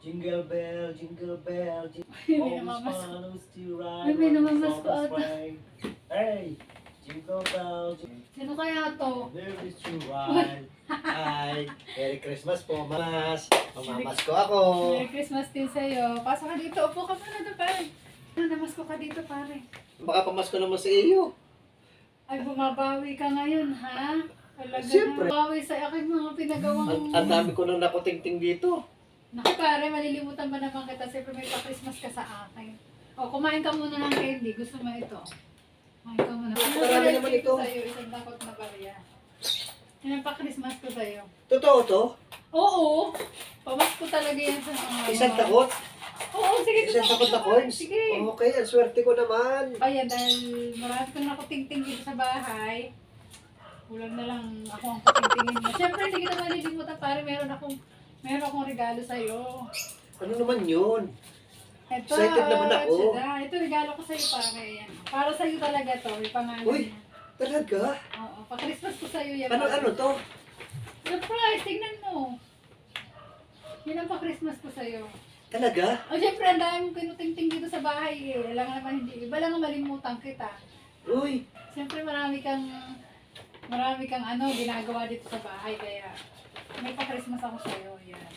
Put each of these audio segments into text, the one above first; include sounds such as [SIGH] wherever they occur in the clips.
Jingle bell, jingle bell, jingle [LAUGHS] to ride. May namamas ko ata. Hey, jingle bell, jingle Sino kaya to? There is to ride. Hi, Merry Christmas po, Mas. Mamamas ko ako. Merry Christmas din sa'yo. Pasok ka dito. Upo ka muna doon, pare. Ah, Namasko ka dito, pare. Baka pamasko naman sa iyo. Ay, bumabawi ka ngayon, ha? Talaga Siyempre. na. Bawi sa akin mga pinagawang... Ang, ang dami ko nang nakutingting dito. Naku, pare, malilimutan ba naman kita? Siyempre may pa-Christmas ka sa akin. O, kumain ka muna ng candy. Gusto mo ito? Kumain ka muna. Ano Marami ba naman ito. Sa'yo, isang dakot na barya. Yan ang pa-Christmas ko sa'yo. Totoo to? Oo. Pamasko talaga yan sa mga... Isang takot? Oo, sige. Isang takot na coins? Sige. Okay, ang swerte ko naman. Ayan, dahil marami kang nakutingting dito sa bahay, kulang na lang ako ang kutingtingin mo. Siyempre, hindi kita malilimutan, pare, meron akong, meron akong regalo sa'yo. Ano naman yun? Ito, Excited naman ako. Sida. Ito, regalo ko sa'yo, pare. Yan. Para sa'yo talaga to, may pangalan Uy. niya. Talaga? Oo, pa-Christmas ko sa'yo yan. Ano, ano to? Surprise, tingnan mo. Yan ang pa-Christmas ko sa'yo. Talaga? O, siyempre, ang dami mong kinutingting dito sa bahay eh. Alam nga naman, hindi, iba lang ang malimutan kita. Uy, Siyempre marami kang marami kang ano ginagawa dito sa bahay kaya may pa-Christmas ako sa iyo. Yan.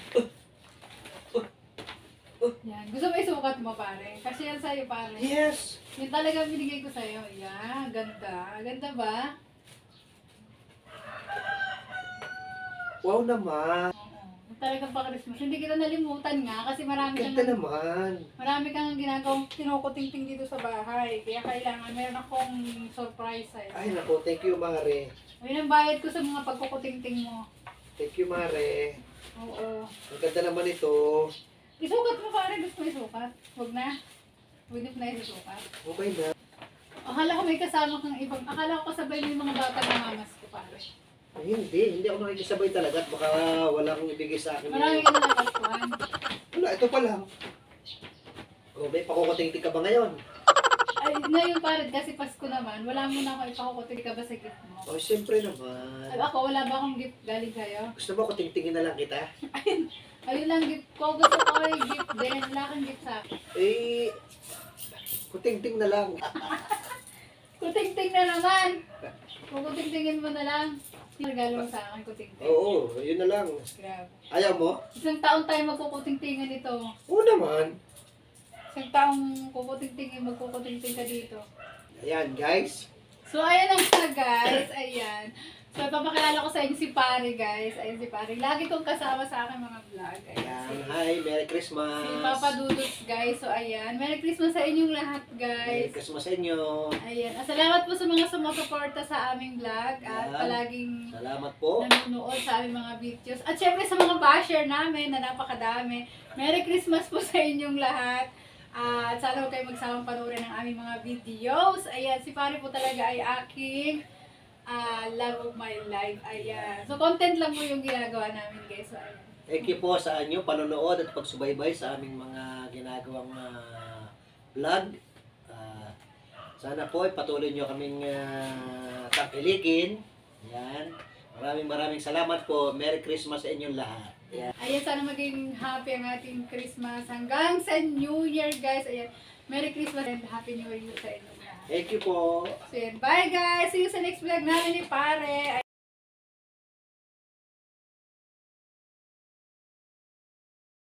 Yan. Gusto mo isukat mo pare? Kasi yan sa'yo pare. yes. Yan talaga binigay ko sa'yo. Yan. Ganda. Ganda ba? Wow naman. Talagang pa-Christmas. Hindi kita nalimutan nga kasi marami kang Ganda naman. marami kang ginagawang kinukutingting dito sa bahay. Kaya kailangan meron akong surprise sa'yo. Ay, naku, thank you, Mare. Ayun ang bayad ko sa mga pagkukutingting mo. Thank you, Mare. Oo. Ang ganda naman ito. Isukat mo pare, gusto mo isukat? Huwag na. Huwag na na isukat. Okay na. Akala ko may kasama kang ibang, akala ko kasabay mo yung mga bata na mamas ko pare. Ay, hindi. Hindi ako nakikisabay talaga at baka walang ibigay sa akin. Marami ka na nakaswan. Wala, ito pa lang. Oh, may pakukutingting ka ba ngayon? Ay, ngayon pare, kasi Pasko naman, wala mo na ako ipakukutin ka ba sa gift mo? Oh, siyempre Ay, naman. ako, wala ba akong gift galing sa'yo? Gusto mo kutingtingin na lang kita? Ayun lang gift ko, gusto ko ay gift din, wala kang gift sa akin. Eh, kutingting na lang. [LAUGHS] Kutingting na naman! Kukutingtingin mo na lang. Regalo mo sa akin, kutingting. Oo, yun na lang. Grabe. Ayaw mo? Isang taon tayo magkukutingtingan ito. Oo naman. Isang taong kukutingtingin, magkukutingting ka dito. Ayan, guys. So, ayan ang siya, guys. Ayan. So, ipapakilala ko sa inyo si Pare, guys. Ayan si Pare. Lagi kong kasama sa akin mga vlog. Ayan. Ayan, Si, hi, Merry Christmas. si Papa Dudos, guys. So, ayan. Merry Christmas sa inyong lahat, Merry guys. Christmas sa inyo. Ayan. Ah, Salamat po sa mga sumusuporta sa aming vlog. At Ayan. palaging Salamat po. nanonood sa aming mga videos. At syempre sa mga basher namin na napakadami. Merry Christmas po sa inyong lahat. At sana huwag kayo magsawang panoorin ng aming mga videos. Ayan, si Pare po talaga ay aking ah, love of my life. Ayan. So, content lang po yung ginagawa namin, guys. So, ayan. Thank you po sa inyo panonood at pagsubaybay sa aming mga ginagawang ah, vlog. Ah, sana po ay patuloy nyo kaming uh, takilikin. Yan. Maraming maraming salamat po. Merry Christmas sa inyong lahat. Yan. Ayan, sana maging happy ang ating Christmas hanggang sa New Year, guys. Ayan. Merry Christmas and Happy New Year sa inyo. Thank you po. So. Bye, guys! See you sa next vlog namin ni Pare.